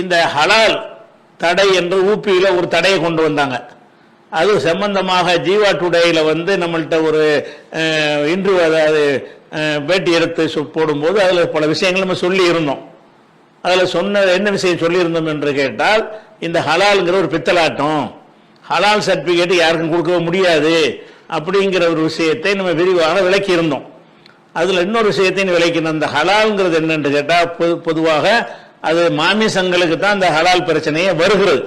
இந்த ஹலால் தடை என்று ஊப்பியில ஒரு தடையை கொண்டு வந்தாங்க. அது சம்பந்தமாக ஜீவா டுடேயில் வந்து நம்மள்கிட்ட ஒரு இன்று அதாவது பேட்டி எடுத்து போடும்போது அதில் பல விஷயங்கள் நம்ம சொல்லி இருந்தோம் அதில் சொன்ன என்ன விஷயம் சொல்லியிருந்தோம் என்று கேட்டால் இந்த ஹலாலுங்கிற ஒரு பித்தலாட்டம். ஹலால் சர்டிஃபிகேட் யாருக்கும் கொடுக்க முடியாது அப்படிங்கிற ஒரு விஷயத்தை நம்ம விரிவாக விளக்கி இருந்தோம் அதில் இன்னொரு விஷயத்தையும் விளக்கினோம் இந்த ஹலாலுங்கிறது என்னென்று கேட்டால் பொது பொதுவாக அது மாமிசங்களுக்கு தான் அந்த ஹலால் பிரச்சனையே வருகிறது.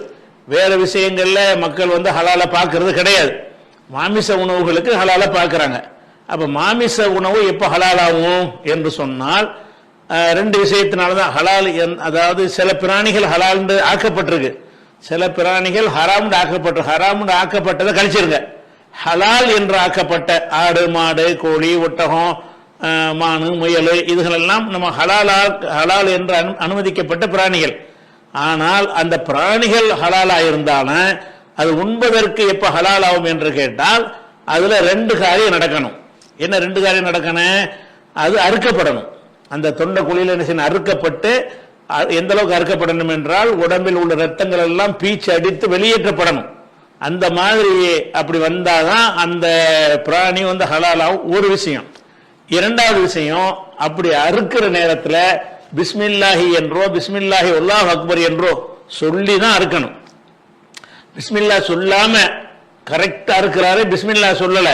வேறு விஷயங்களில் மக்கள் வந்து ஹலாலை பார்க்கறது கிடையாது. மாமிச உணவுகளுக்கு ஹலாலை பார்க்குறாங்க. அப்போ மாமிச உணவு எப்போ ஹலாலாகும் என்று சொன்னால் ரெண்டு விஷயத்தினால தான் ஹலால் என்- அதாவது சில பிராணிகள் ஹலால்ண்டு ஆக்கப்பட்டிருக்கு. சில பிராணிகள் ஹராம்னு ஆக்கப்பட்டு ஹராம்னு ஆக்கப்பட்டதை கழிச்சிருங்க ஹலால் என்று ஆக்கப்பட்ட ஆடு மாடு கோழி ஒட்டகம் மானு முயல் இதுகளெல்லாம் நம்ம ஹலாலா ஹலால் என்று அனு- அனுமதிக்கப்பட்ட பிராணிகள். ஆனால் அந்த பிராணிகள் ஹலாலா இருந்தாலும் அது உண்பதற்கு எப்போ ஹலால் ஆகும் என்று கேட்டால் அதில் ரெண்டு காரியம் நடக்கணும். என்ன ரெண்டு காரியம் நடக்கணும்? அது அறுக்கப்படணும். அந்த தொண்டை குழியில் என்ன செய்யணும்? அறுக்கப்பட்டு அ- எந்த அளவுக்கு அறுக்கப்படணும் என்றால் உடம்பில் உள்ள ரத்தங்கள் எல்லாம் பீச்சு அடித்து வெளியேற்றப்படணும். அந்த மாதிரி அப்படி வந்தாதான் அந்த பிராணி வந்து ஹலாலாகும். ஒரு விஷயம். இரண்டாவது விஷயம் அப்படி அறுக்கிற நேரத்தில் பிஸ்மில்லாஹி என்றோ பிஸ்மில்லாஹி உல்லாஹ் அக்பர் என்றோ சொல்லி தான் அறுக்கணும். பிஸ்மில்லா சொல்லாம கரெக்டாக அறுக்கிறாரு பிஸ்மில்லா சொல்லலை.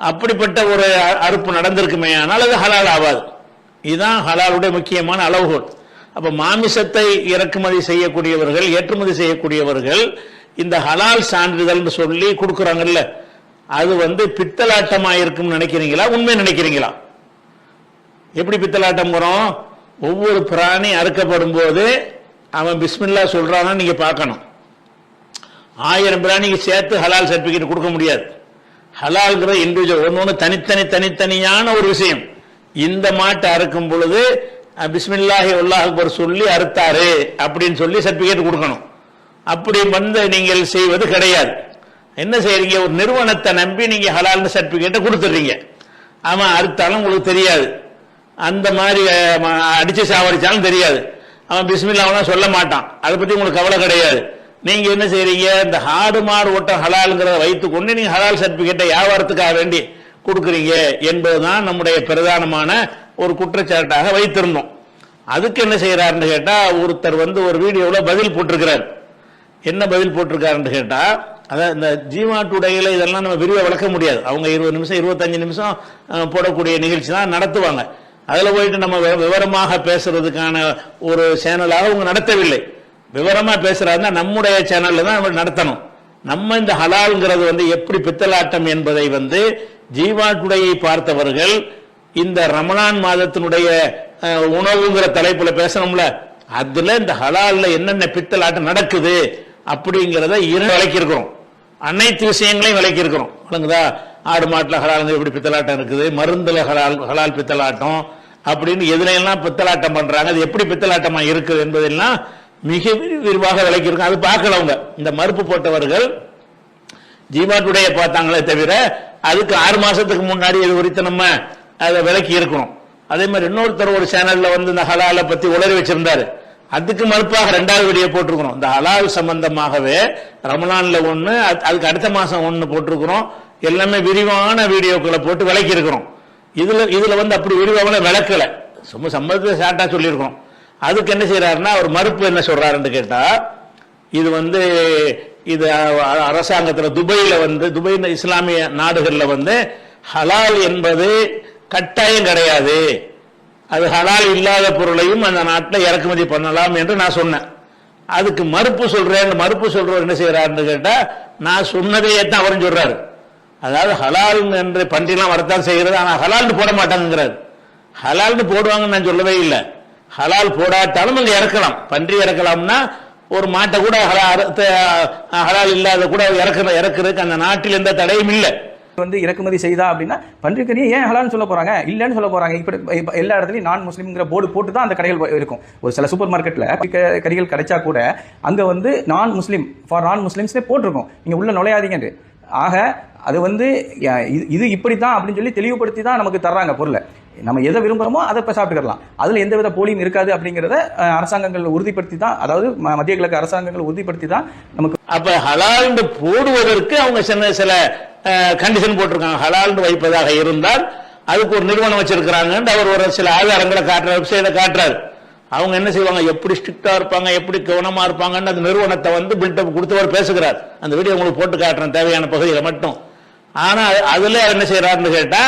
அப்படிப்பட்ட ஒரு அறுப்பு நடந்திருக்குமே ஆனால் அது ஹலால் ஆகாது இதுதான் ஹலாலுடைய முக்கியமான அளவுகோல். அப்ப மாமிசத்தை இறக்குமதி செய்யக்கூடியவர்கள் ஏற்றுமதி செய்யக்கூடியவர்கள் இந்த ஹலால் சான்றிதழ் சொல்லி கொடுக்குறாங்கல்ல அது வந்து பித்தலாட்டமாக இருக்கும்னு நினைக்கிறீங்களா? உண்மை நினைக்கிறீங்களா? எப்படி பித்தலாட்டம் வரும்? ஒவ்வொரு பிராணி அறுக்கப்படும் போது அவன் பிஸ்மில்லா சொல்கிறான்னு நீங்கள் பார்க்கணும். ஆயிரம் பிராணிக்கு சேர்த்து ஹலால் சர்டிபிகேட் கொடுக்க முடியாது. ஹலால்ங்கிற இண்டிவிஜுவல் ஒன்று ஒன்று தனித்தனி தனித்தனியான ஒரு விஷயம். இந்த மாட்டை அறுக்கும் பொழுது பிஸ்மில்லாஹி அல்லாஹ் அக்பர் சொல்லி அறுத்தாரு அப்படின்னு சொல்லி சர்டிஃபிகேட் கொடுக்கணும். அப்படி வந்து நீங்கள் செய்வது கிடையாது. என்ன செய்கிறீங்க ஒரு நிறுவனத்தை நம்பி நீங்க ஹலால்னு சர்டிபிகேட்டை கொடுத்துடுறீங்க. அவன் அறுத்தாலும் உங்களுக்கு தெரியாது. அந்த மாதிரி அடித்து சாவடித்தாலும் அடிச்சு தெரியாது. அவன் பிஸ்மில்லாவெல்லாம் சொல்ல மாட்டான். அதை பத்தி உங்களுக்கு கவலை கிடையாது. நீங்க என்ன செய்கிறீங்க இந்த ஹாடு மாடு ஓட்டம் ஹலாலுங்கிறத வைத்துக்கொண்டு நீங்க ஹலால் சர்டிபிகேட்டை வியாபாரத்துக்காக வேண்டி கொடுக்குறீங்க என்பதுதான் நம்முடைய பிரதானமான ஒரு குற்றச்சாட்டாக வைத்திருந்தோம். அதுக்கு என்ன செய்யறாருன்னு கேட்டா ஒருத்தர் வந்து ஒரு வீடியோவில் பதில் போட்டிருக்கிறார். என்ன பதில் போட்டிருக்காருன்னு கேட்டா அதான் இந்த ஜீவா டுடேல இதெல்லாம் நம்ம விரிவாக விளக்க முடியாது. அவங்க இருபது நிமிஷம் இருபத்தஞ்சு நிமிஷம் போடக்கூடிய நிகழ்ச்சி தான் நடத்துவாங்க. அதில் போயிட்டு நம்ம விவரமாக பேசுறதுக்கான ஒரு சேனலாக அவங்க நடத்தவில்லை. விவரமாக பேசுகிறாருன்னா நம்முடைய சேனலில் தான் நம்ம நடத்தணும். நம்ம இந்த ஹலால்ங்கிறது வந்து எப்படி பித்தலாட்டம் என்பதை வந்து ஜீவா டுடையை பார்த்தவர்கள் இந்த ரமணான் மாதத்தினுடைய உணவுங்கிற தலைப்புல பேசணும்ல. அதுல இந்த ஹலால்ல என்னென்ன பித்தலாட்டம் நடக்குது அப்படிங்கிறத இரு விளக்கியிருக்கிறோம். அனைத்து விஷயங்களையும் விளக்கியிருக்கிறோம். விளங்குதா? ஆடு மாட்டில் ஹலால் எப்படி பித்தலாட்டம் இருக்குது? மருந்தில் ஹலால் ஹலால் பித்தலாட்டம் அப்படின்னு எதுலையெல்லாம் பித்தலாட்டம் பண்ணுறாங்க அது எப்படி பித்தலாட்டமாக இருக்குது என்பதெல்லாம் மிக விரிவாக விரிவாக விளக்கியிருக்கோம். அது பார்க்கலவங்க. இந்த மறுப்பு போட்டவர்கள் ஜீவா டுடே பார்த்தாங்களே தவிர அதுக்கு ஆறு மாதத்துக்கு முன்னாடி இது குறித்து நம்ம அதை விலக்கி இருக்கணும் அதே மாதிரி இன்னொருத்தர் ஒரு சேனலில் வந்து இந்த ஹலாலை பற்றி உளறி வச்சிருந்தாரு. அதுக்கு மறுப்பாக ரெண்டாவது வீடியோ போட்டிருக்கிறோம். இந்த ஹலால் சம்பந்தமாகவே ரமலான்ல ஒன்று அது- அதுக்கு அடுத்த மாசம் ஒன்று போட்டிருக்கிறோம். எல்லாமே விரிவான வீடியோக்களை போட்டு விளக்கியிருக்கிறோம். இதில் இதுல இதுல வந்து அப்படி விரிவாக விளக்கல. சும்மா சம்பந்தத்தை ஷார்ட்டாக சொல்லியிருக்கிறோம். அதுக்கு என்ன செய்யறாருன்னா அவர் மறுப்பு என்ன சொல்றாருன்னு கேட்டா இது வந்து இது அரசாங்கத்தில் துபையில் வந்து துபை இஸ்லாமிய நாடுகளில் வந்து ஹலால் என்பது கட்டாயம் கிடையாது. அது ஹலால் இல்லாத பொருளையும் அந்த நாட்டில் இறக்குமதி பண்ணலாம் என்று நான் சொன்னேன். அதுக்கு மறுப்பு சொல்றேன் மறுப்பு சொல்றவர் என்ன செய்யறாருன்னு கேட்டா நான் சொன்னதையே தான் அவரும் சொல்றாரு. அதாவது ஹலால் என்று பன்றிலாம் வரத்தான் செய்கிறது ஆனால் ஹலால்னு போட மாட்டாங்கிறாரு ஹலால்னு போடுவாங்கன்னு நான் சொல்லவே இல்லை. ஹலால் போடாட்டாலும் அங்கே இறக்கலாம். பன்றி இறக்கலாம்னா ஒரு மாட்டை கூட ஹலா- அறுத்த- ஹலால் இல்லாத கூட இறக்குற இறக்குறதுக்கு அந்த நாட்டில் எந்த தடையும் இல்லை. வந்து இறக்குமதி செய்தா அப்படின்னா பன்றிக்கறியை ஏன் ஹலான்னு சொல்ல போறாங்க? இல்லைன்னு சொல்ல போறாங்க. இப்படி எல்லா இடத்துலையும் நான் முஸ்லீம்ங்கிற போர்டு போட்டு தான் அந்த கடைகள் இருக்கும். ஒரு சில சூப்பர் மார்க்கெட்ல கறிகள் கிடைச்சா கூட அங்க வந்து நான் முஸ்லீம் ஃபார் நான் முஸ்லிம்ஸ்னே போட்டிருக்கும். நீங்க உள்ள நுழையாதீங்க ஆக அது வந்து இது- இது இப்படி தான் அப்படின்னு சொல்லி தெளிவுபடுத்தி தான் நமக்கு தர்றாங்க பொருளை. நம்ம எதை விரும்புகிறோமோ அதை இப்போ சாப்பிட்டுக்கலாம். அதில் எந்த வித போலியும் இருக்காது அப்படிங்கிறத அரசாங்கங்கள் உறுதிப்படுத்தி தான் அதாவது ம- மத்திய கிழக்கு அரசாங்கங்கள் உறுதிப்படுத்தி தான் நமக்கு அப்போ ஹலால்ண்டு போடுவதற்கு அவங்க சின்ன சில கண்டிஷன் போட்டிருக்காங்க. ஹலால்னு வைப்பதாக இருந்தால் அதுக்கு ஒரு நிறுவனம் வச்சிருக்கிறாங்கன்னு அவர் ஒரு சில ஆதாரங்களை காட்டுறாரு வெப்சைட்டை காட்டுறாரு. அவங்க என்ன செய்வாங்க? எப்படி ஸ்ட்ரிக்டா இருப்பாங்க? எப்படி கவனமா இருப்பாங்கன்னு அந்த நிறுவனத்தை வந்து பில்டப் கொடுத்தவர் பேசுகிறார். அந்த வீடியோ உங்களுக்கு போட்டு காட்டுறேன் தேவையான பகுதியில் மட்டும். ஆனா அதுல அவர் என்ன செய்யறாருன்னு கேட்டா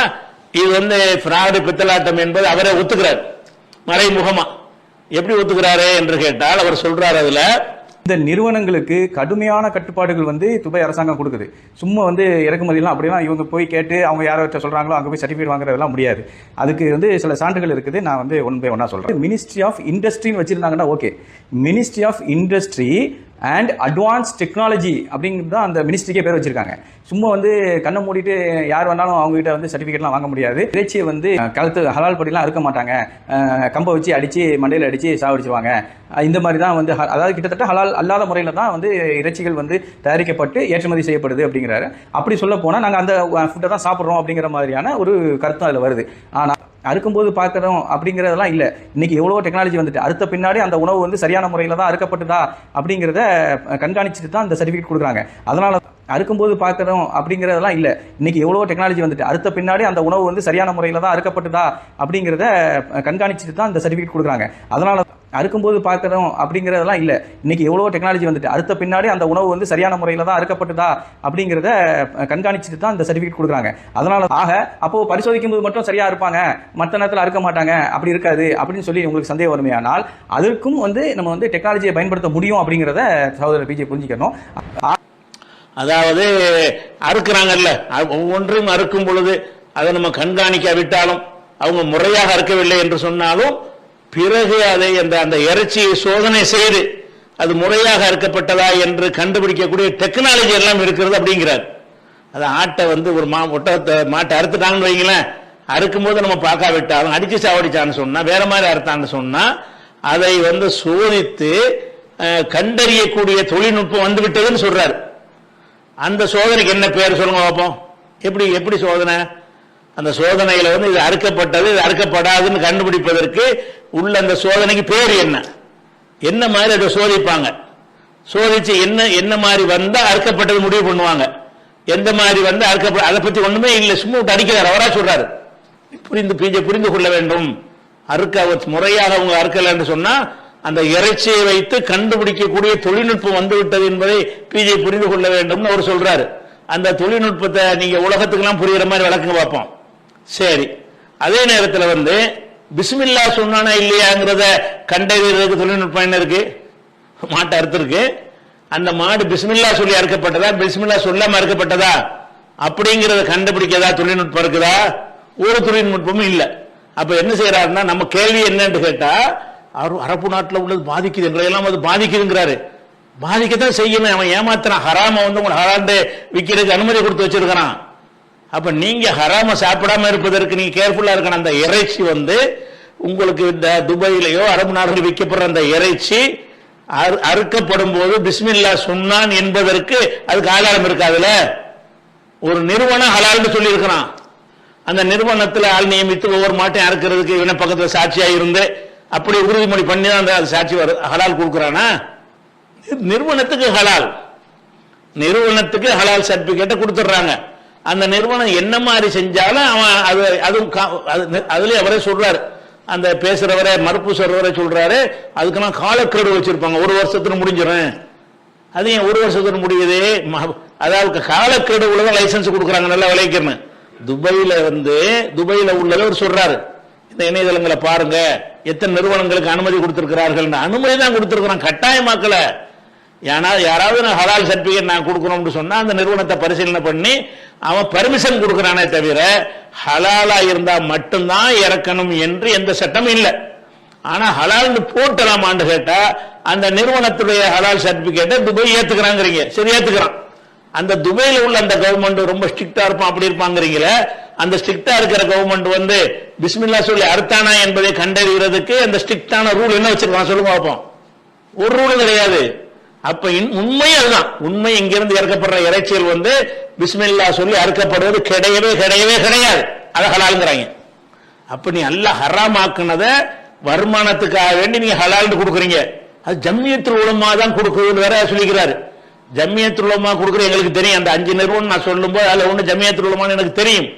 இது வந்து பிராடு பித்தலாட்டம் என்பது அவரே ஒத்துக்கிறார். மறைமுகமா. எப்படி ஒத்துக்கிறாரு என்று கேட்டால் அவர் சொல்றாரு அதுல இந்த நிறுவனங்களுக்கு கடுமையான கட்டுப்பாடுகள் வந்து துபாய் அரசாங்கம் கொடுக்குது. சும்மா வந்து இறக்குமதியெல்லாம் அப்படிலாம் இவங்க போய் கேட்டு அவங்க யார்கிட்ட சொல்றாங்களோ அங்கே போய் சர்டிஃபிகேட் வாங்குறதெல்லாம் முடியாது. அதுக்கு வந்து சில சான்றுகள் இருக்குது. நான் வந்து ஒன் பை ஒன்னா சொல்றேன். மினிஸ்ட்ரி ஆஃப் இண்டஸ்ட்ரின்னு வச்சிருந்தாங்கன்னா okay ministry of industry and advance technology அப்படிங்கிறது தான் அந்த மினிஸ்ட்ரிக்கே பேர் வச்சிருக்காங்க. சும்மா வந்து கண்ணை மூடிட்டு யார் வேணாலும் அவங்க கிட்ட வந்து சர்டிஃபிகேட்லாம் வாங்க முடியாது. இறைச்சியை வந்து கழுத்து ஹலால் படிலாம் இருக்க மாட்டாங்க. கம்பை வச்சு அடிச்சு மண்டையில் அடிச்சு சாவடிச்சுவாங்க இந்த மாதிரி தான் வந்து ஹ- அதாவது கிட்டத்தட்ட ஹலால் அல்லாத முறையில் தான் வந்து இறைச்சிகள் வந்து தயாரிக்கப்பட்டு ஏற்றுமதி செய்யப்படுது அப்படிங்கிறாரு. அப்படி சொல்ல போனால் நாங்கள் அந்த ஃபுட்டை தான் சாப்பிட்றோம் அப்படிங்கிற மாதிரியான ஒரு கருத்தும் அதில் வருது. ஆனால் அறுக்கும்போது பார்க்குறோம் அப்படிங்கிறதெல்லாம் இல்லை. இன்னைக்கு எவ்வளோ டெக்னாலஜி வந்துட்டு அறுத்த பின்னாடி அந்த உணவு வந்து சரியான முறையில் தான் அறுக்கப்பட்டுதா அப்படிங்கிறத கண்காணிச்சுட்டு தான் அந்த சர்டிஃபிகேட் கொடுக்குறாங்க. அதனால அறுக்கும்போது பார்க்கணும் அப்படிங்கிறதெல்லாம் இல்லை. இன்னைக்கு எவ்வளோ டெக்னாலஜி வந்துட்டு அடுத்த பின்னாடி அந்த உணவு வந்து சரியான முறையில் தான் அறுக்கப்பட்டுதா அப்படிங்கிறத கண்காணிச்சுட்டு தான் இந்த சர்டிஃபிகேட் கொடுக்குறாங்க. அதனால அறுக்கும்போது பார்க்கறோம் அப்படிங்கிறதெல்லாம் இல்லை. இன்னைக்கு எவ்வளோ டெக்னாலஜி வந்துட்டு அடுத்த பின்னாடி அந்த உணவு வந்து சரியான முறையில் தான் அறுக்கப்பட்டுதா அப்படிங்கிறத கண்காணிச்சுட்டு தான் இந்த சர்டிஃபிகேட் கொடுக்குறாங்க. அதனால ஆக அப்போ பரிசோதிக்கும் போது மட்டும் சரியாக இருப்பாங்க. மற்ற நேரத்தில் அறுக்க மாட்டாங்க. அப்படி இருக்காது அப்படின்னு சொல்லி உங்களுக்கு சந்தேகம் ஆனால் அதற்கும் வந்து நம்ம வந்து டெக்னாலஜியை பயன்படுத்த முடியும் அப்படிங்கிறத சகோதரர் பிஜே புரிஞ்சுக்கணும். அதாவது அறுக்கிறாங்கல்ல ஒவ்வொன்றையும் அறுக்கும் பொழுது அதை நம்ம கண்காணிக்காவிட்டாலும் அவங்க முறையாக அறுக்கவில்லை என்று சொன்னாலும் பிறகு அதை அந்த அந்த இறைச்சியை சோதனை செய்து அது முறையாக அறுக்கப்பட்டதா என்று கண்டுபிடிக்கக்கூடிய டெக்னாலஜி எல்லாம் இருக்கிறது அப்படிங்கிறார். அது ஆட்டை வந்து ஒரு மா ஒட்டகத்தை மாட்டை அறுத்துட்டாங்கன்னு வைங்களேன் அறுக்கும் போது நம்ம பார்க்காவிட்டாலும் அடிச்சு சாவடிச்சான்னு சொன்னா வேற மாதிரி அறுத்தான்னு சொன்னா அதை வந்து சோதித்து கண்டறியக்கூடிய தொழில்நுட்பம் வந்து விட்டதுன்னு சொல்றாரு. அந்த சோதனைக்கு என்ன பேர் சொல்லுங்க பார்ப்போம் எப்படி எப்படி சோதனை? அந்த சோதனையில வந்து இது அறுக்கப்பட்டது இது அறுக்கப்படாதுன்னு கண்டுபிடிப்பதற்கு உள்ள அந்த சோதனைக்கு பேர் என்ன? என்ன மாதிரி அதை சோதிப்பாங்க? சோதிச்சு என்ன என்ன மாதிரி வந்தா அறுக்கப்பட்டது முடிவு பண்ணுவாங்க. எந்த மாதிரி வந்து அறுக்கப்பட அதை பத்தி ஒண்ணுமே இல்லை சும்மா விட்டு அடிக்கிறார் அவரா சொல்றாரு. புரிந்து பிஜே புரிந்து கொள்ள வேண்டும். அறுக்க முறையாக அவங்க அறுக்கல சொன்னா அந்த இறைச்சியை வைத்து கண்டுபிடிக்கக்கூடிய தொழில்நுட்பம் வந்துவிட்டது என்பதை பிஜே புரிந்து கொள்ள வேண்டும்னு அவர் சொல்றாரு. அந்த தொழில்நுட்பத்தை நீங்க உலகத்துக்கெல்லாம் புரியுற மாதிரி விளக்குங்க பார்ப்போம். சரி. அதே நேரத்தில் வந்து பிஸ்மில்லா சொன்னானா இல்லையாங்கிறத கண்டறியறதுக்கு தொழில்நுட்பம் என்ன இருக்கு? மாட்டை அறுத்திருக்கு அந்த மாடு பிஸ்மில்லா சொல்லி அறுக்கப்பட்டதா? பிஸ்மில்லா சொல்லாம அறுக்கப்பட்டதா? அப்படிங்கறத கண்டுபிடிக்கதா தொழில்நுட்பம் இருக்குதா? ஒரு தொழில்நுட்பமும் இல்லை. அப்ப என்ன செய்யறாருன்னா நம்ம கேள்வி என்னன்னு கேட்டா அரபு நாட்டில் உள்ளது பாதிக்குது. எங்களை எல்லாம் அது பாதிக்குதுங்கிறாரு. பாதிக்கத்தான் செய்யணும் அவன் ஏமாத்துறான். ஹராம வந்து உங்களை ஹராண்டு விற்கிறதுக்கு அனுமதி கொடுத்து வச்சிருக்கிறான். அப்ப நீங்க ஹராம சாப்பிடாம இருப்பதற்கு நீங்க கேர்ஃபுல்லா இருக்கணும். அந்த இறைச்சி வந்து உங்களுக்கு இந்த துபாயிலேயோ அரபு நாடுகளில் விற்கப்படுற அந்த இறைச்சி அறு- அறுக்கப்படும் போது பிஸ்மில்லா சொன்னான் என்பதற்கு அதுக்கு ஆதாரம் இருக்காதுல ஒரு நிறுவனம் ஹலால்னு சொல்லி இருக்கிறான் அந்த நிறுவனத்தில் ஆள் நியமித்து ஒவ்வொரு மாட்டையும் அறுக்கிறதுக்கு இவன பக்கத்தில் சாட்சியாக இருந்து அப்படி உறுதிமொழி பண்ணி தான் அந்த அது சாட்சி வரு- ஹலால் கொடுக்குறானா? நிறுவனத்துக்கு ஹலால். நிறுவனத்துக்கு ஹலால் சர்டிபிகேட்டை கொடுத்துட்றாங்க. அந்த நிறுவனம் என்ன மாதிரி செஞ்சாலும் அவன் அது அதுவும் கா- அது- அதுலயே அவரே சொல்றாரு. அந்த பேசுறவரே மறுப்பு சொல்றவரே சொல்றாரு. அதுக்கு நான் காலக்கெடு வச்சிருப்பாங்க. ஒரு வருஷத்துல முடிஞ்சிடும். அது ஏன் ஒரு வருஷத்துல முடியுது? அதாவது காலக்கெடு உள்ளதான் லைசன்ஸ் கொடுக்குறாங்க. நல்லா விளைக்கணும் துபாயில வந்து துபாயில உள்ளதை அவர் சொல்றாரு. இந்த இணையதளங்களை பாருங்க. எத்தனை நிறுவனங்களுக்கு அனுமதி கொடுத்திருக்கிறார்கள் அனுமதி தான் கொடுத்திருக்கிறோம். கட்டாயமாக்கல. ஏன்னா யாராவது நான் ஹலால் சர்டிபிகேட் நான் கொடுக்கணும்னு சொன்னா அந்த நிறுவனத்தை பரிசீலனை பண்ணி அவன் பர்மிஷன் கொடுக்கறானே தவிர ஹலாலா இருந்தா மட்டும்தான் இறக்கணும் என்று எந்த சட்டமும் இல்லை. ஆனா ஹலால்னு போட்டலாமான்னு கேட்டா அந்த நிறுவனத்துடைய ஹலால் சர்டிபிகேட்டை துபாய் ஏத்துக்கிறாங்கிறீங்க. சரி ஏத்துக்கிறான். அந்த துபாயில உள்ள அந்த கவர்மெண்ட் ரொம்ப ஸ்ட்ரிக்டா இருப்பான். அப்படி இருப்பாங்கிறீங்களே? அந்த ஸ்ட்ரிக்டா இருக்கிற கவர்மெண்ட் வந்து பிஸ்மில்லா சொல்லி அறுத்தானா என்பதை கண்டறிகிறதுக்கு அந்த ஸ்ட்ரிக்டான ரூல் என்ன வச்சிருக்கான்? சொல்லுங்க பார்ப்போம். ஒரு ரூலும் கிடையாது. அப்ப இன்- உண்மை அதுதான். உண்மை இங்கிருந்து இறக்கப்படுற இறைச்சிகள் வந்து பிஸ்மில்லா சொல்லி அறுக்கப்படுவது கிடையவே கிடையவே கிடையாது. அதை ஹலாலுங்கிறாங்க. அப்ப நீ அல்ல ஹராம் ஆக்குனத வருமானத்துக்காக வேண்டி நீங்க ஹலால்னு கொடுக்குறீங்க. அது ஜம்மியத்தில் உலமா தான் கொடுக்குதுன்னு வேற சொல்லிக்கிறாரு. ஜம்மியத்துல் கொடுக்குற எங்களுக்கு தெரியும். அந்த அஞ்சு நிறுவனம் நான் சொல்லும்போது அதுல ஒண்ணு ஜம்மியத்துல் எனக்கு தெரியும்.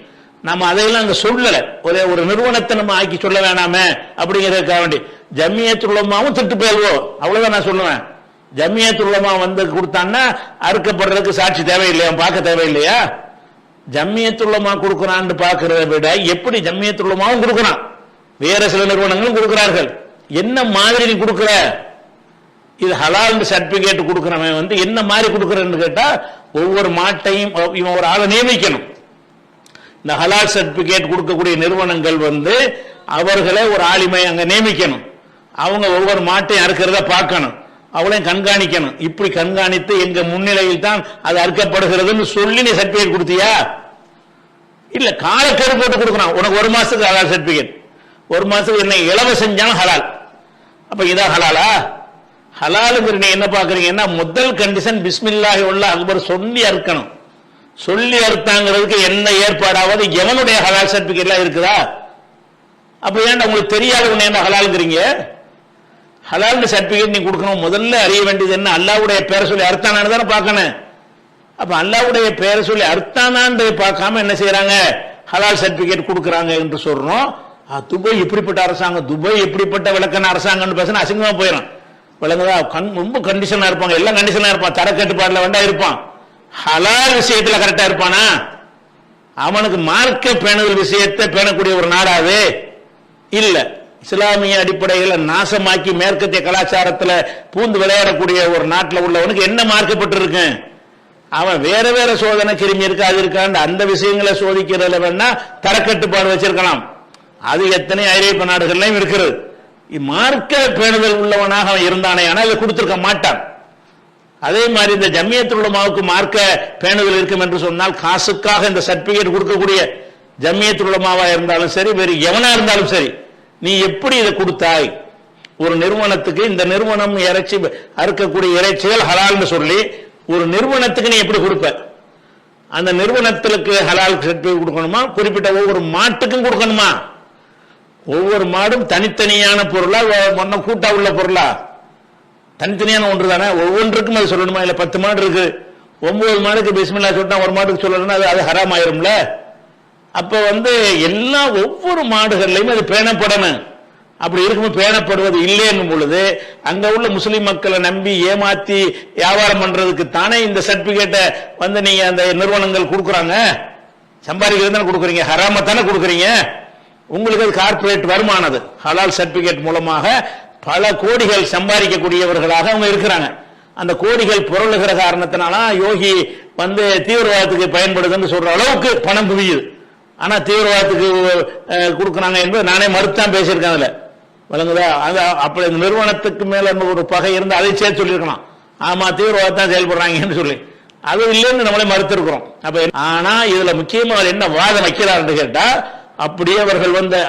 நம்ம அதையெல்லாம் அங்க சொல்லல. ஒரே ஒரு நிறுவனத்தை நம்ம ஆக்கி சொல்ல வேணாமே அப்படிங்கிறதுக்காக வேண்டி. ஜம்மியத்துலமாவும் திட்டு போயிடுவோம் அவ்வளவுதான் நான் சொல்லுவேன். ஜம்மியத்துல் வந்து கொடுத்தான்னா அறுக்கப்படுறதுக்கு சாட்சி தேவையில்லையா? பார்க்க தேவையில்லையா? ஜம்மியத்துள்ளமா கொடுக்குறான்னு பார்க்கறத விட எப்படி ஜம்மியத்துள்ளமாவும் கொடுக்குறான்? வேற சில நிறுவனங்களும் கொடுக்கிறார்கள். என்ன மாதிரி நீ கொடுக்குற? இது ஹலால் சர்டிபிகேட் கொடுக்குறவன் வந்து என்ன மாதிரி கொடுக்குறன்னு கேட்டால் ஒவ்வொரு மாட்டையும் இவன் ஒரு ஆளை நியமிக்கணும். இந்த ஹலால் சர்டிபிகேட் கொடுக்கக்கூடிய நிறுவனங்கள் வந்து அவர்களை ஒரு ஆளுமை அங்கே நியமிக்கணும். அவங்க ஒவ்வொரு மாட்டையும் அறுக்கிறத பார்க்கணும். அவளையும் கண்காணிக்கணும். இப்படி கண்காணித்து எங்க முன்னிலையில் தான் அது அறுக்கப்படுகிறதுன்னு சொல்லி நீ சர்டிபிகேட் கொடுத்தியா? இல்ல காலக்கெடு போட்டு கொடுக்கணும். உனக்கு ஒரு மாசத்துக்கு ஹலால் சர்டிபிகேட் ஒரு மாசத்துக்கு என்ன இலவ செஞ்சாலும் ஹலால். அப்ப இதான் ஹலாலா? ஹலாலுங்கிற நீ என்ன பார்க்குறீங்கன்னா முதல் கண்டிஷன் பிஸ்மில்லாஹி உள்ள அக்பர் சொல்லி அறுக்கணும். சொல்லி அறுத்தாங்கிறதுக்கு என்ன ஏற்பாடாவது எவனுடைய ஹலால் சர்டிஃபிகேட்லாம் இருக்குதா? அப்போ ஏன்டா உங்களுக்கு தெரியாத ஒன்று என்ன ஹலாலுங்கிறீங்க? ஹலால் சர்டிஃபிகேட் நீ கொடுக்கணும். முதல்ல அறிய வேண்டியது என்ன? அல்லாவுடைய பேரை சொல்லி அர்த்தானான்னு தானே பார்க்கணும். அப்போ அல்லாவுடைய பேரை சொல்லி அர்த்தானான்னு பார்க்காம என்ன செய்யறாங்க? ஹலால் சர்டிஃபிகேட் கொடுக்குறாங்க என்று சொல்றோம். துபாய் இப்படிப்பட்ட அரசாங்கம் துபாய் எப்படிப்பட்ட விளக்கண அரசாங்கம்னு பேசினா அசிங்கமா போயிடும் விளங்குதா? கண் ரொம்ப கண்டிஷனா இருப்பாங்க. எல்லாம் கண்டிஷனா இருப்பான். தர கட்டுப்பாடுல வேண்டா இருப்பான். ஹலால் விஷயத்துல கரெக்டா இருப்பானா? அவனுக்கு மார்க்க பேணுதல் விஷயத்தை பேணக்கூடிய ஒரு நாடாது இல்ல. இஸ்லாமிய அடிப்படையில் நாசமாக்கி மேற்கத்திய கலாச்சாரத்துல பூந்து விளையாடக்கூடிய ஒரு நாட்டில் உள்ளவனுக்கு என்ன மார்க்கப்பட்டு இருக்கு அவன் வேற வேற சோதனை கிருமி இருக்கா அது இருக்காண்டு அந்த விஷயங்களை சோதிக்கிறதுல வேணா தரக்கட்டுப்பாடு வச்சிருக்கலாம். அது எத்தனை ஐரோப்பிய நாடுகள்லையும் இருக்கிறது மார்க்க பேணுதல் உள்ளவனாக அவன் இருந்தானே ஆனால் இதை கொடுத்திருக்க மாட்டான். அதே மாதிரி இந்த ஜம்மியத்துல் உலமாவுக்கு மார்க்க பேணுதல் இருக்கும் என்று சொன்னால் காசுக்காக இந்த சர்டிபிகேட் கொடுக்கக்கூடிய ஜம்மியத்துல் உலமாவா இருந்தாலும் சரி வேறு எவனா இருந்தாலும் சரி நீ எப்படி இதை கொடுத்தாய்? ஒரு நிறுவனத்துக்கு இந்த நிறுவனம் இறைச்சி அறுக்கக்கூடிய இறைச்சிகள் ஹலால்னு சொல்லி ஒரு நிறுவனத்துக்கு நீ எப்படி கொடுப்ப? அந்த நிறுவனத்திற்கு ஹலால் சர்டிபிகேட் கொடுக்கணுமா? குறிப்பிட்ட ஒவ்வொரு மாட்டுக்கும் கொடுக்கணுமா? ஒவ்வொரு மாடும் தனித்தனியான பொருளா ஒன்ன கூட்டா உள்ள பொருளா? தனித்தனியான ஒன்று தானே ஒவ்வொன்றுக்கும் அது சொல்லணுமா? இல்ல பத்து மாடு இருக்கு. ஒன்பது மாடுக்கு பிஸ்மில்லா சொல்லிட்டா ஒரு மாட்டுக்கு சொல்லணும்னா அது அது ஹராம் ஆயிரும்ல? அப்ப வந்து எல்லா ஒவ்வொரு மாடுகள்லையும் அது பேணப்படணும். அப்படி இருக்கும்போது பேணப்படுவது இல்லைன்னும் பொழுது அங்க உள்ள முஸ்லீம் மக்களை நம்பி ஏமாத்தி வியாபாரம் பண்றதுக்கு தானே இந்த சர்டிபிகேட்டை வந்து நீங்க அந்த நிறுவனங்கள் கொடுக்குறாங்க? சம்பாதிக்கிறது தானே கொடுக்குறீங்க? ஹராம தானே கொடுக்குறீங்க? உங்களுக்கு அது கார்பரேட் வருமானது. ஹலால் சர்டிபிகேட் மூலமாக பல கோடிகள் சம்பாதிக்கக்கூடியவர்களாக அவங்க இருக்கிறாங்க. அந்த கோடிகள் புரளுகிற காரணத்தினால யோகி வந்து தீவிரவாதத்துக்கு பயன்படுதுன்னு சொல்ற அளவுக்கு பணம் குவியுது. ஆனா தீவிரவாதத்துக்கு கொடுக்குறாங்க என்பது நானே மறுத்தான் பேசியிருக்கேன் அதுல. விளங்குதா? அது அப்படி இந்த நிறுவனத்துக்கு மேல ஒரு பகை இருந்து அதை சேர்த்து சொல்லியிருக்கலாம். ஆமா தீவிரவாதத்தான் செயல்படுறாங்கன்னு சொல்லி. அது இல்லைன்னு நம்மளே மறுத்திருக்கிறோம். அப்ப ஆனா இதுல முக்கியமாக என்ன வாதம் வைக்கிறாருன்னு கேட்டா அப்படியே அவர்கள் வந்த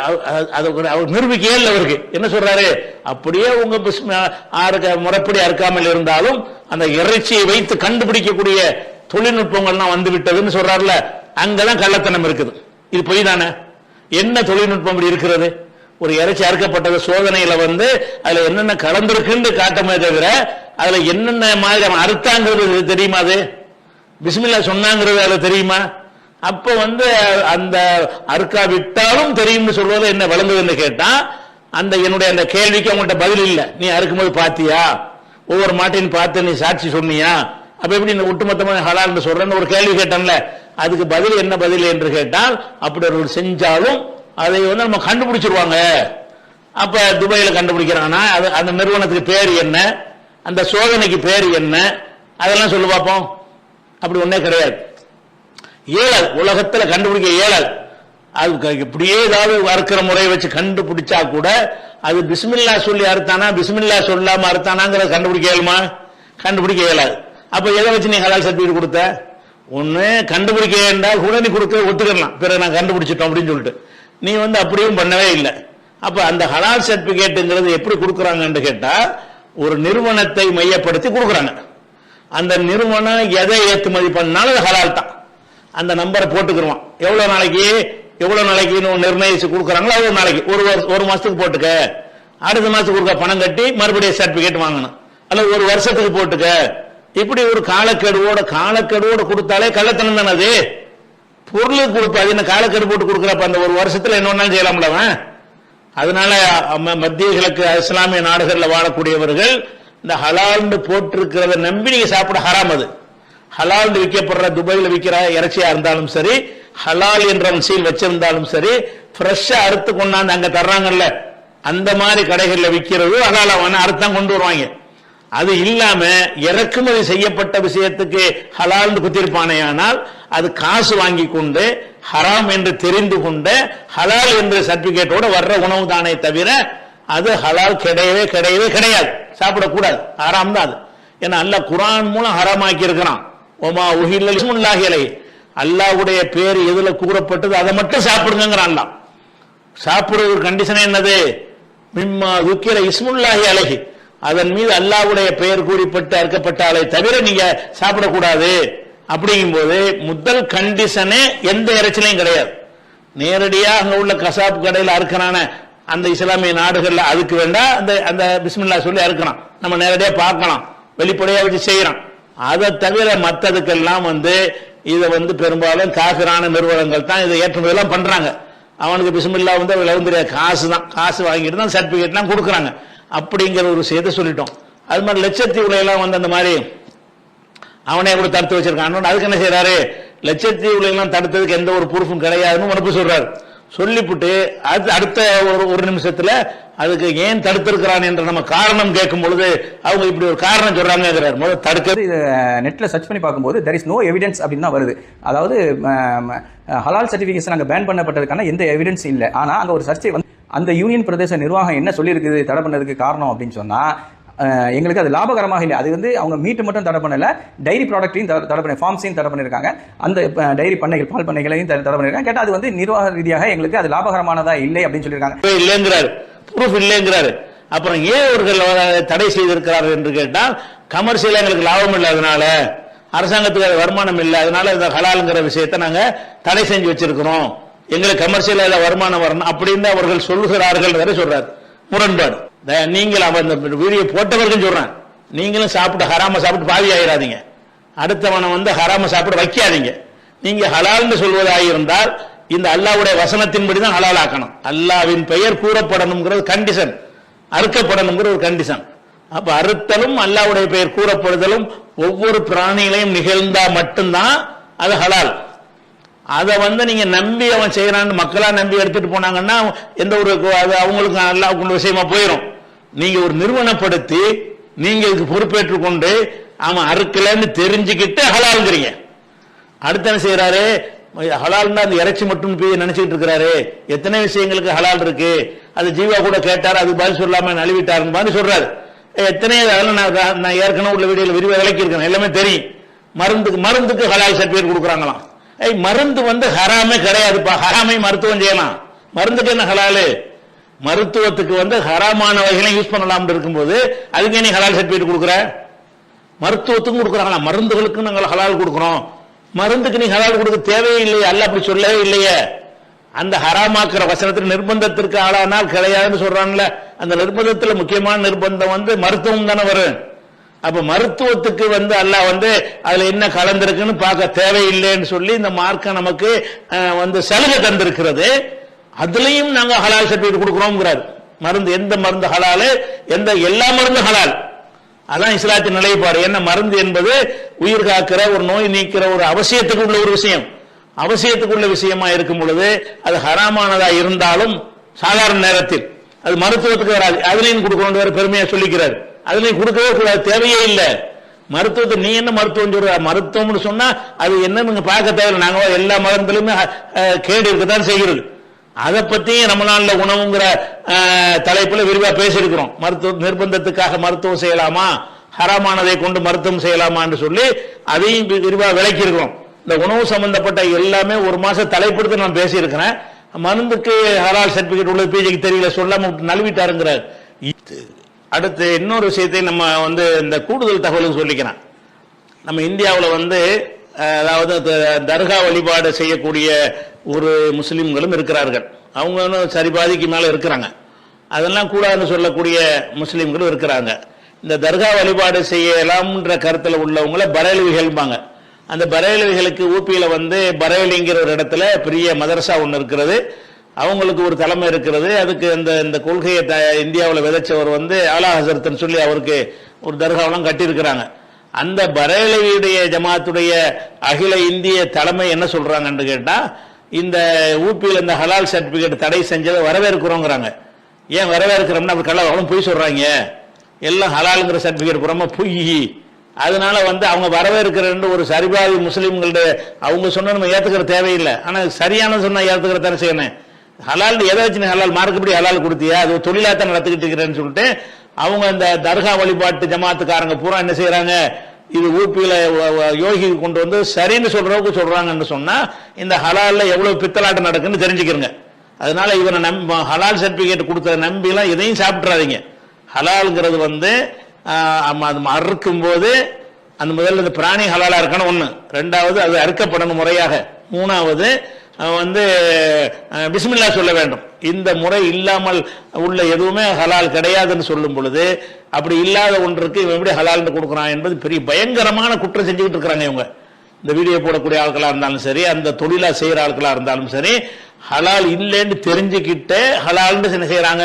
ஒரு- அவர் நிரூபிக்கவே இல்லை அவருக்கு. என்ன சொல்றாரு? அப்படியே உங்க முறைப்படி அறுக்காமல் இருந்தாலும் அந்த இறைச்சியை வைத்து கண்டுபிடிக்கக்கூடிய தொழில்நுட்பங்கள்லாம் வந்து விட்டதுன்னு சொல்றாருல அங்கதான் கள்ளத்தனம் இருக்குது. இது பொய் தானே? என்ன தொழில்நுட்பம் இப்படி இருக்கிறது? ஒரு இறைச்சி அறுக்கப்பட்டது சோதனையில வந்து அதுல என்னென்ன கலந்துருக்குன்னு காட்டமே தவிர அதுல என்னென்ன மாதிரி அவன் அறுத்தாங்கிறது தெரியுமா அது? பிஸ்மில்லா சொன்னாங்கிறது அதுல தெரியுமா? அப்ப வந்து அந்த அறுக்கா விட்டாலும் தெரியும்னு சொல்வது என்ன விளங்குதுன்னு கேட்டா அந்த என்னுடைய அந்த கேள்விக்கு அவங்கள்ட்ட பதில் இல்லை. நீ அறுக்கும்போது பாத்தியா? ஒவ்வொரு மாட்டையும் பார்த்து நீ சாட்சி சொன்னியா? அப்ப எப்படி இந்த ஒட்டுமொத்தமாக ஹலால்னு சொல்றேன்னு ஒரு கேள்வி கேட்டான்ல. அதுக்கு பதில் என்ன பதில் என்று கேட்டால் அப்படி ஒரு செஞ்சாலும் அதை வந்து நம்ம கண்டுபிடிச்சிருவாங்க. அப்ப துபாயில கண்டுபிடிக்கிறாங்கன்னா அது அந்த நிறுவனத்துக்கு பேர் என்ன? அந்த சோதனைக்கு பேர் என்ன? அதெல்லாம் சொல்லு பார்ப்போம் அப்படி ஒன்னே கிடையாது. ஏழல் உலகத்தில் கண்டுபிடிக்க இயலாது அது இப்படியே ஏதாவது அறுக்கிற முறையை வச்சு கண்டுபிடிச்சா கூட அது பிஸ்மில்லா சொல்லி அறுத்தானா பிஸ்மில்லா சொல்லாம அறுத்தானாங்கிறத கண்டுபிடிக்க இயலுமா? கண்டுபிடிக்க இயலாது. அப்ப எதை வச்சு நீ ஹலால் சர்டிஃபிகேட் கொடுத்த? ஒண்ணு கண்டுபிடிக்க என்றால் உடனே கொடுக்க ஒத்துக்கலாம் பிறகு நான் கண்டுபிடிச்சிட்டோம் அப்படின்னு சொல்லிட்டு. நீ வந்து அப்படியும் பண்ணவே இல்லை. அப்ப அந்த ஹலால் சர்டிபிகேட்டுங்கிறது எப்படி கொடுக்குறாங்கன்னு கேட்டா ஒரு நிறுவனத்தை மையப்படுத்தி கொடுக்குறாங்க. அந்த நிறுவனம் எதை ஏற்றுமதி பண்ணாலும் அது ஹலால் தான். அந்த நம்பரை போட்டுக்கிருவான். எவ்வளவு நாளைக்கு? எவ்வளவு நாளைக்கு இன்னும் நிர்ணயிச்சு கொடுக்குறாங்களோ அவ்வளவு நாளைக்கு. ஒரு வருஷம் ஒரு மாசத்துக்கு போட்டுக்க. அடுத்த மாசத்துக்கு கொடுக்க பணம் கட்டி மறுபடியும் சர்டிபிகேட் வாங்கணும். அல்லது ஒரு வருஷத்துக்கு போட்டுக்க. இப்படி ஒரு காலக்கெடுவோட காலக்கெடுவோட கொடுத்தாலே கள்ளத்தனம் தானே அது? பொருளுக்கு கொடுப்பா என்ன காலக்கெடு போட்டு கொடுக்குறப்ப அந்த ஒரு வருஷத்துல என்ன வேணாலும் அதனால மத்திய கிழக்கு இஸ்லாமிய நாடுகளில் வாழக்கூடியவர்கள் இந்த ஹலால்னு போட்டிருக்கிறத நம்பி நீங்க சாப்பிட ஹராம் அது. ஹலால் விற்கப்படுற துபாயில விற்கிற இறைச்சியா இருந்தாலும் சரி ஹலால் என்ற சீல் வச்சிருந்தாலும் சரி ஃப்ரெஷ்ஷா அறுத்து கொண்டாந்து அங்க தர்றாங்கல்ல அந்த மாதிரி கடைகளில் விற்கிறது ஹலால். அவன் அறுத்தான் கொண்டு வருவாங்க. அது இல்லாம இறக்குமதி செய்யப்பட்ட விஷயத்துக்கு ஹலால்னு குத்திருப்பானேயானால் அது காசு வாங்கி கொண்டு ஹராம் என்று தெரிந்து கொண்டு ஹலால் என்ற சர்டிபிகேட்டோட வர்ற உணவு தானே தவிர அது ஹலால் கிடையவே கிடையவே கிடையாது. சாப்பிடக்கூடாது. ஹராம் தான் அது. ஏன்னா அல்ல குரான் மூலம் ஹராமாக்கி இருக்கிறான். ஓமா உஹில்லாஹிலை அல்லாஹ்வுடைய பேர் எதுல கூறப்பட்டது அதை மட்டும் சாப்பிடுங்கிறான் சாப்பிடுற சாப்பிடுறது கண்டிஷன் என்னது? மிம்மா துக்கிர இஸ்முல்லாஹி அழகி அதன் மீது அல்லாஹ்வுடைய பெயர் கூறிப்பட்டு அறுக்கப்பட்டாலே தவிர நீங்க சாப்பிடக்கூடாது. அப்படிங்கும்போது முதல் கண்டிஷனே எந்த இறைச்சலையும் கிடையாது. நேரடியாக அங்க உள்ள கசாப்பு கடையில் அறுக்கிறான அந்த இஸ்லாமிய நாடுகள்ல அதுக்கு வேண்டாம் அந்த அந்த பிஸ்மில்லா சொல்லி அறுக்கணும் நம்ம நேரடியாக பார்க்கலாம். வெளிப்படையா வச்சு செய்யறோம் அதை தவிர மற்றதுக்கெல்லாம் வந்து இதை வந்து பெரும்பாலும் காபிரான நிறுவனங்கள் தான் இதை ஏற்றுமதியெல்லாம் பண்றாங்க. அவனுக்கு பிசுமில்லா வந்து விளவும் தெரியாது காசு தான். காசு வாங்கிட்டு தான் சர்டிபிகேட்லாம் கொடுக்குறாங்க. அப்படிங்கிற ஒரு விஷயத்தை சொல்லிட்டோம். அது மாதிரி லட்சத்தீவுலையெல்லாம் வந்து அந்த மாதிரி அவனே கூட தடுத்து வச்சிருக்கான். அதுக்கு என்ன செய்யறாரு லட்சத்தீவுலையெல்லாம் தடுத்ததுக்கு எந்த ஒரு ப்ரூஃபும் கிடையாதுன்னு உனக்கு சொல்றாரு. சொல்லிப்புட்டு அது அடுத்த ஒரு ஒரு நிமிஷத்துல அதுக்கு ஏன் தடுத்திருக்கிறான் என்ற நம்ம காரணம் கேட்கும் பொழுது அவங்க இப்படி ஒரு காரணம் சொல்றாங்கிறார் முதல்ல தடுக்கிறது இது நெட்ல சர்ச் பண்ணி பார்க்கும்போது தெர் இஸ் நோ எவிடன்ஸ் அப்படின்னு தான் வருது. அதாவது ஹலால் சர்டிஃபிகேஷன் அங்கே பேன் பண்ணப்பட்டதுக்கான எந்த எவிடன்ஸ் இல்லை. ஆனால் அங்கே ஒரு சர்ச்சை வந்து அந்த யூனியன் பிரதேச நிர்வாகம் என்ன சொல்லியிருக்குது தடை பண்ணதுக்கு காரணம் அப்படின்னு சொன்னா அஹ், எங்களுக்கு அது லாபகரமாக இல்லை. அது வந்து அவங்க மீட்டு மட்டும் தடை பண்ணல டைரி ப்ராடக்ட்டையும் தடை பண்ணி ஃபார்ம்ஸையும் தடை பண்ணியிருக்காங்க. அந்த டைரி பண்ணைகள் பால் பண்ணைகளையும் தடை பண்ணியிருக்காங்க. கேட்டால் அது வந்து நிர்வாக ரீதியாக எங்களுக்கு அது லாபகரமானதா இல்லை அப்படின்னு சொல்லியிருக்காங்க. இல்லைங்கிறாரு. ப்ரூஃப் இல்லைங்கிறாரு. அப்புறம் ஏன் அவர்கள் தடை செய்திருக்கிறார்கள் என்று கேட்டால் கமர்ஷியல் எங்களுக்கு லாபம் இல்லை அதனால அரசாங்கத்துக்கு வருமானம் இல்லை அதனால இந்த ஹலாலுங்கிற விஷயத்தை நாங்கள் தடை செஞ்சு வச்சிருக்கிறோம். எங்களுக்கு கமர்ஷியல் வருமானம் வரணும் அப்படின்னு அவர்கள் சொல்லுகிறார்கள் வேற சொல்றாரு. முரண்பாடு. நீங்கள் அவன் இந்த வீடியோ போட்டவர்கள் சொல்றேன். நீங்களும் சாப்பிட்டு ஹராம சாப்பிட்டு பாவி ஆயிடாதீங்க அடுத்தவனை வந்து ஹராம சாப்பிட வைக்காதீங்க. நீங்க ஹலால்னு சொல்வதாக இருந்தால் இந்த அல்லாஹ்வுடைய வசனத்தின்படி தான் ஹலாலாக்கணும். ஆக்கணும் பெயர் கூறப்படணுங்கிறது கண்டிஷன் அறுக்கப்படணுங்கிற ஒரு கண்டிஷன் அப்ப அறுத்தலும் அல்லாவுடைய பெயர் கூறப்படுதலும் ஒவ்வொரு பிராணிகளையும் நிகழ்ந்தா மட்டும்தான் அது ஹலால். அதை வந்து நீங்க நம்பி அவன் செய்யறான்னு மக்களா நம்பி எடுத்துட்டு போனாங்கன்னா எந்த ஒரு அது அவங்களுக்கு அல்லாஹ் கொண்டு விஷயமா போயிடும் நீங்க ஒரு நிறுவனப்படுத்தி நீங்க இதுக்கு பொறுப்பேற்று கொண்டு அவன் அறுக்கலன்னு தெரிஞ்சுக்கிட்டு ஹலாலுங்கிறீங்க. அடுத்த என்ன செய்யறாரு ஹலால்னா அந்த இறைச்சி மட்டும் போய் நினைச்சிட்டு இருக்கிறாரு. எத்தனை விஷயங்களுக்கு ஹலால் இருக்கு? அது ஜீவா கூட கேட்டார் அது பதில் சொல்லாம நழுவிட்டாருன்னு மாதிரி சொல்றாரு. எத்தனை அதெல்லாம் நான் நான் ஏற்கனவே உள்ள வீடியோல விரிவாக விளக்கி இருக்கேன் எல்லாமே தெரியும். மருந்துக்கு மருந்துக்கு ஹலால் சர்டிஃபிகேட் கொடுக்குறாங்களாம். ஐய் மருந்து வந்து ஹராமே கிடையாதுப்பா. ஹராமை மருத்துவம் செய்யலாம். மருந்துக்கு என்ன ஹலாலு? மருத்துவத்துக்கு வந்து ஹராமான வகைகளை யூஸ் பண்ணலாம்னு இருக்கும்போது அதுக்கு நீ ஹலால் சர்டிஃபிகேட் கொடுக்குற? மருத்துவத்துக்கும் கொடுக்குறாங்களா மருந்துகளுக்கும் நாங்கள் ஹலால் கொடுக்குறோம். மருந்துக்கு நீ ஹலால் கொடுக்க தேவையே இல்லையே அல்ல அப்படி சொல்லவே இல்லையே. அந்த ஹராமாக்குற வசனத்தில் நிர்பந்தத்திற்கு ஆளானால் கிடையாதுன்னு சொல்றாங்கல்ல. அந்த நிர்பந்தத்தில் முக்கியமான நிர்பந்தம் வந்து மருத்துவம் தானே வரும். அப்ப மருத்துவத்துக்கு வந்து அல்லாஹ் வந்து அதுல என்ன கலந்திருக்குன்னு பார்க்க தேவையில்லைன்னு சொல்லி இந்த மார்க்க நமக்கு வந்து சலுகை தந்திருக்கிறது. அதுலயும் நாங்க ஹலால் சர்டிஃபிகேட் கொடுக்குறோங்கிறார் மருந்து எந்த மருந்து ஹலாலு? எந்த எல்லா மருந்தும் ஹலால். அதான் இஸ்லாத்தின் நிலைப்பாடு. என்ன மருந்து என்பது உயிர் காக்கிற ஒரு நோய் நீக்கிற ஒரு அவசியத்துக்கு உள்ள ஒரு விஷயம். அவசியத்துக்கு உள்ள விஷயமா இருக்கும் பொழுது அது ஹராமானதா இருந்தாலும் சாதாரண நேரத்தில் அது மருத்துவத்துக்கு வராது. அதுலையும் கொடுக்கணும் வேற பெருமையா சொல்லிக்கிறார். அதுலையும் கொடுக்கவே கூடாது. தேவையே இல்லை. மருத்துவத்தை நீ என்ன மருத்துவம் சொல்ற? மருத்துவம்னு சொன்னா அது என்ன நீங்க பார்க்க தேவையில்லை. நாங்க எல்லா மருந்துலையுமே கேடு இருக்கத்தான் செய்கிறது. அதை பற்றியும் நம்ம நாளில் உணவுங்கிற தலைப்பில் தலைப்புல விரிவா பேசியிருக்கிறோம். மருத்துவ நிர்பந்தத்துக்காக மருத்துவம் செய்யலாமா? ஹராமானதை கொண்டு மருத்துவம் செய்யலாமான்னு சொல்லி அதையும் விரிவாக விரிவா விளக்கி இருக்கிறோம் இந்த உணவு சம்பந்தப்பட்ட எல்லாமே ஒரு மாசம் தலைப்படுத்தி நான் பேசியிருக்கிறேன். மருந்துக்கு ஹலால் சர்டிபிகேட் உள்ளது பிஜிக்கு தெரியல சொல்லாம விட்டு நழுவிட்டாருங்கிறார். அடுத்து இன்னொரு விஷயத்தை நம்ம வந்து இந்த கூடுதல் தகவலும் சொல்லிக்கிறேன். நம்ம இந்தியாவில் வந்து அதாவது த- தர்கா வழிபாடு செய்யக்கூடிய ஒரு முஸ்லீம்களும் இருக்கிறார்கள். அவங்களும் சரி பாதிக்கு மேலே இருக்கிறாங்க. அதெல்லாம் கூடாதுன்னு சொல்லக்கூடிய முஸ்லீம்களும் இருக்கிறாங்க. இந்த தர்கா வழிபாடு செய்யலாம்ன்ற கருத்தில் உள்ளவங்கள பரேலவிகள்பாங்க அந்த பரேலவிகளுக்கு ஊப்பியில வந்து பரேலிங்கிற ஒரு இடத்துல பெரிய மதரசா ஒன்று இருக்கிறது. அவங்களுக்கு ஒரு தலைமை இருக்கிறது. அதுக்கு அந்த இந்த கொள்கையை த இந்தியாவில் விதைச்சவர் வந்து ஆலா ஹசரத்னு சொல்லி அவருக்கு ஒரு தர்காவெல்லாம் கட்டியிருக்கிறாங்க. அந்த பரேலவியுடைய ஜமாத்துடைய அகில இந்திய தலைமை என்ன சொல்றாங்கன்னு கேட்டா இந்த ஊபியில் இந்த ஹலால் சர்டிபிகேட் தடை செஞ்சதை வரவேற்கிறோங்கிறாங்க. ஏன் வரவேற்கிறோம்னா அப்படி கள்ள பொய் சொல்றாங்க. எல்லாம் ஹலாலுங்கிற சர்டிபிகேட் புறமா பொய். அதனால வந்து அவங்க வரவேற்கிறன்னு ஒரு சரிபாதி முஸ்லீம்களுடைய அவங்க சொன்ன நம்ம ஏத்துக்கிற தேவையில்லை. ஆனால் சரியான சொன்னா ஏத்துக்கிற தானே செய்யணும். ஹலால் எதை வச்சு நீ ஹலால்? மார்க்கப்படி ஹலால் கொடுத்தியா? அது ஒரு தான் நடத்திக்கிட்டு இருக்கிறேன்னு சொல்லிட்டு அவங்க இந்த தர்கா வழிபாட்டு ஜமாத்துக்காரங்க பூரா என்ன செய்யறாங்க இது ஊப்பியில யோகிக்கு யோகி கொண்டு வந்து சரின்னு சொல்றவங்க சொல்றாங்கன்னு சொன்னா இந்த ஹலால்ல எவ்வளவு பித்தலாட்டம் நடக்குன்னு தெரிஞ்சுக்கிறங்க. அதனால இவனை நம்ப ஹலால் சர்டிபிகேட் கொடுத்த நம்பிலாம் எதையும் சாப்பிட்றாதீங்க ஹலால்ங்கிறது வந்து அது அறுக்கும் போது அந்த முதல்ல இந்த பிராணி ஹலாலா இருக்கணும் ஒன்று ரெண்டாவது அது அறுக்கப்படணும் முறையாக. மூணாவது வந்து பிஸ்மில்லா சொல்ல வேண்டும். இந்த முறை இல்லாமல் உள்ள எதுவுமே ஹலால் கிடையாதுன்னு சொல்லும் பொழுது அப்படி இல்லாத ஒன்றுக்கு இவன் எப்படி ஹலால்னு கொடுக்குறான் என்பது பெரிய பயங்கரமான குற்றம் செஞ்சுக்கிட்டு இருக்கிறாங்க இவங்க. இந்த வீடியோ போடக்கூடிய ஆட்களாக இருந்தாலும் சரி அந்த தொழிலாக செய்கிற ஆட்களாக இருந்தாலும் சரி ஹலால் இல்லைன்னு தெரிஞ்சுக்கிட்டு ஹலால்னு என்ன செய்கிறாங்க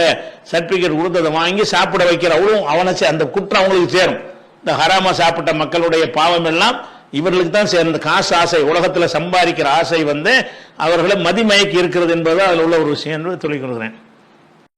சர்டிஃபிகேட் கொடுத்ததை வாங்கி சாப்பிட வைக்கிறவளும் அவனை சே- அந்த குற்றம் அவங்களுக்கு சேரும். இந்த ஹராமா சாப்பிட்ட மக்களுடைய பாவம் எல்லாம் இவர்களுக்கு தான் சேர்ந்த காசு ஆசை உலகத்தில் சம்பாதிக்கிற ஆசை வந்து அவர்களை மதிமயக்கி இருக்கிறது என்பது அதில் உள்ள ஒரு விஷயம் என்று சொல்லிக் கொடுக்குறேன்